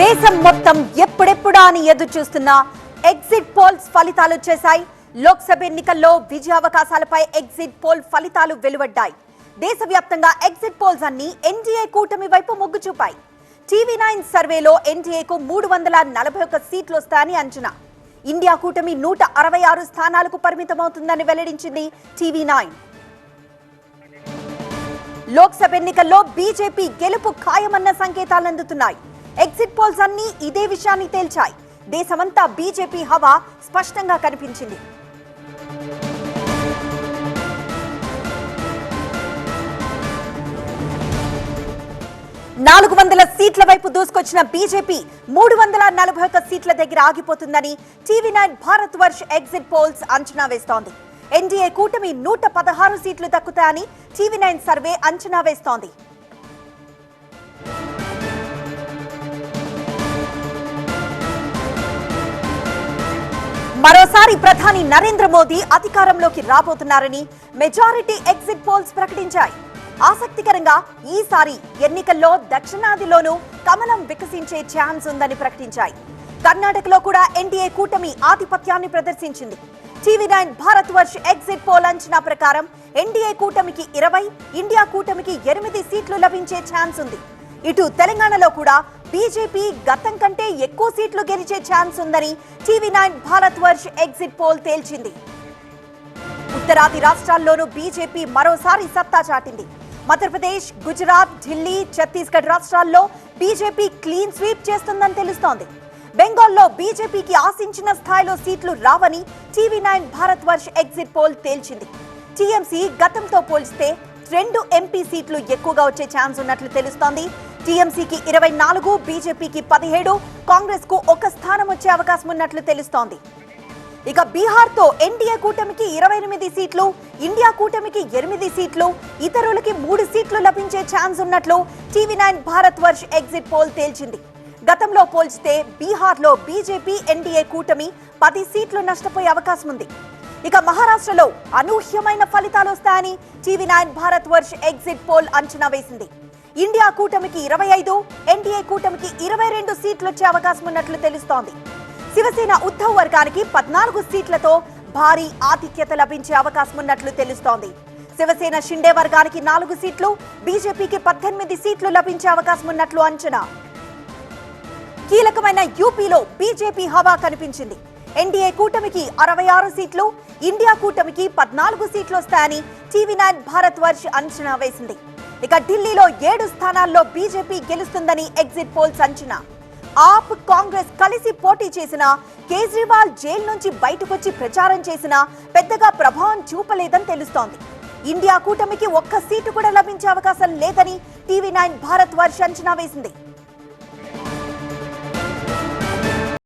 దేశం మొత్తం ఎప్పుడెప్పుడా అని ఎదురు చూస్తున్న ఎగ్జిట్ పోల్స్ ఫలితాలు వచ్చేశాయి లోక్సభ ఎన్నికల్లో విజయావకాశాలపై ఎగ్జిట్ పోల్ ఫలితాలు వెలువడ్డాయి. దేశవ్యాప్తంగా ఎగ్జిట్ పోల్స్ అన్ని ఎన్డీఏ కూటమి వైపు మొగ్గు చూపాయి. టీవీ నైన్ సర్వేలో ఎన్డీఏకు మూడు వందల నలభై ఒక్క సీట్లు వస్తాయని అంచనా. ఇండియా కూటమి నూట అరవై ఆరు స్థానాలకు పరిమితమవుతుందని వెల్లడించింది టీవీ నైన్. లోక్సభ ఎన్నికల్లో బీజేపీ గెలుపు ఖాయమన్న సంకేతాలు అందుతున్నాయి. ఎగ్జిట్ పోల్స్ అన్ని ఇదే విషయాన్ని తేల్చాయి. దేశమంతా బీజేపీ హవా స్పష్టంగా కనిపించింది. నాలుగు వందల సీట్ల వైపు దూసుకొచ్చిన బీజేపీ మూడు వందల నలభై ఒక్క సీట్ల దగ్గర ఆగిపోతుందని TV nine Bharatvarsh exit polls అంచనా వేస్తోంది. ఎన్డీఏ కూటమి నూట పదహారు సీట్లు దక్కుతాయని టీవీ నైన్ సర్వే అంచనా వేస్తోంది. మరోసారి ప్రధాని నరేంద్ర మోదీ అధికారంలోకి రాబోతున్నారని మెజారిటీ ఎగ్జిట్ పోల్స్ ప్రకటించాయి. ఆసక్తికరంగా ఈసారి ఎన్నికల్లో దక్షిణాదిలోనూ కమలం వికసించే ఛాన్స్ ఉందని ప్రకటించాయి. కర్ణాటకలో కూడా ఎన్డీఏ కూటమి ఆధిపత్యాన్ని ప్రదర్శించింది. TV nine Bharatvarsh exit poll అంచనా ప్రకారం ఎన్డీఏ కూటమికి ఇరవై ఇండియా కూటమికి ఎనిమిది సీట్లు లభించే ఛాన్స్ ఉంది. ఇటు తెలంగాణలో కూడా బీజేపీ గతం కంటే ఎక్కువ సీట్లు గెలిచే ఛాన్స్ ఉందని TV nine Bharatvarsh exit poll తేల్చింది. ఉత్తరాది రాష్ట్రాల్లోనూ బీజేపీ మరోసారి సత్తా చాటింది. మధ్యప్రదేశ్ గుజరాత్ ఢిల్లీ ఛత్తీస్గఢ్ రాష్ట్రాల్లో బీజేపీ క్లీన్ స్వీప్ చేస్తుందని తెలుస్తోంది. బెంగాల్లో బీజేపీకి ఆశించిన స్థాయిలో సీట్లు రావని TV nine Bharatvarsh exit poll తేల్చింది. TMC గతంతో పోల్చితే రెండు ఎంపీ సీట్లు ఎక్కువగా వచ్చే ఛాన్స్ ఉన్నట్లు తెలుస్తోంది. టీఎంసీకి ఇరవై నాలుగు బీజేపీకి పదిహేడు కాంగ్రెస్కు ఒక స్థానం వచ్చే అవకాశం ఉన్నట్లు తెలుస్తోంది. ఇక బీహార్తో ఎన్డీఏ కూటమికి ఇరవై ఎనిమిది సీట్లు ఇండియా కూటమికి ఎనిమిది సీట్లు ఇతరులకి మూడు సీట్లు లభించే ఛాన్స్ ఉన్నట్లు TV nine Bharatvarsh exit poll తేల్చింది. గతంలో పోల్చితే బీహార్లో బీజేపీ ఎన్డీఏ కూటమి పది సీట్లు నష్టపోయే అవకాశం ఉంది. ఇక మహారాష్ట్రలో అనూహ్యమైన ఫలితాలు వస్తాయని TV nine Bharatvarsh exit poll అంచనా వేసింది. ఇండియా కూటమికి ఇరవై ఐదు ఎన్డీఏ కూటమికి ఇరవై రెండు సీట్లు వచ్చే అవకాశం ఉన్నట్లు తెలుస్తోంది. శివసేన ఉద్ధవ్ వర్గానికి పద్నాలుగు సీట్లతో భారీ ఆధిక్యత లభించే అవకాశం ఉన్నట్లు తెలుస్తోంది. శివసేన షిండే వర్గానికి నాలుగు సీట్లు బీజేపీకి పద్దెనిమిది సీట్లు లభించే అవకాశం ఉన్నట్లు అంచనా. కీలకమైన యూపీలో బీజేపీ హవా కనిపించింది. ఎన్డీఏ కూటమికి అరవై ఆరు సీట్లు ఇండియా కూటమికి పద్నాలుగు సీట్లు వస్తాయని టీవీ నైన్ భారత్ వర్ష్ అంచనా వేసింది. ఇక ఢిల్లీలో ఏడు స్థానాల్లో బీజేపీ గెలుస్తుందని ఎగ్జిట్ పోల్స్ అంచనా ఆప్ కాంగ్రెస్ కలిసి పోటీ చేసినా కేజ్రీవాల్ జైలు నుంచి బయటకొచ్చి ప్రచారం చేసినా పెద్దగా ప్రభావం చూపలేదని తెలుస్తోంది. ఇండియా కూటమికి ఒక్క సీటు కూడా లభించే అవకాశం లేదని టీవీ నైన్ భారత్ వర్ష అంచనా వేసింది.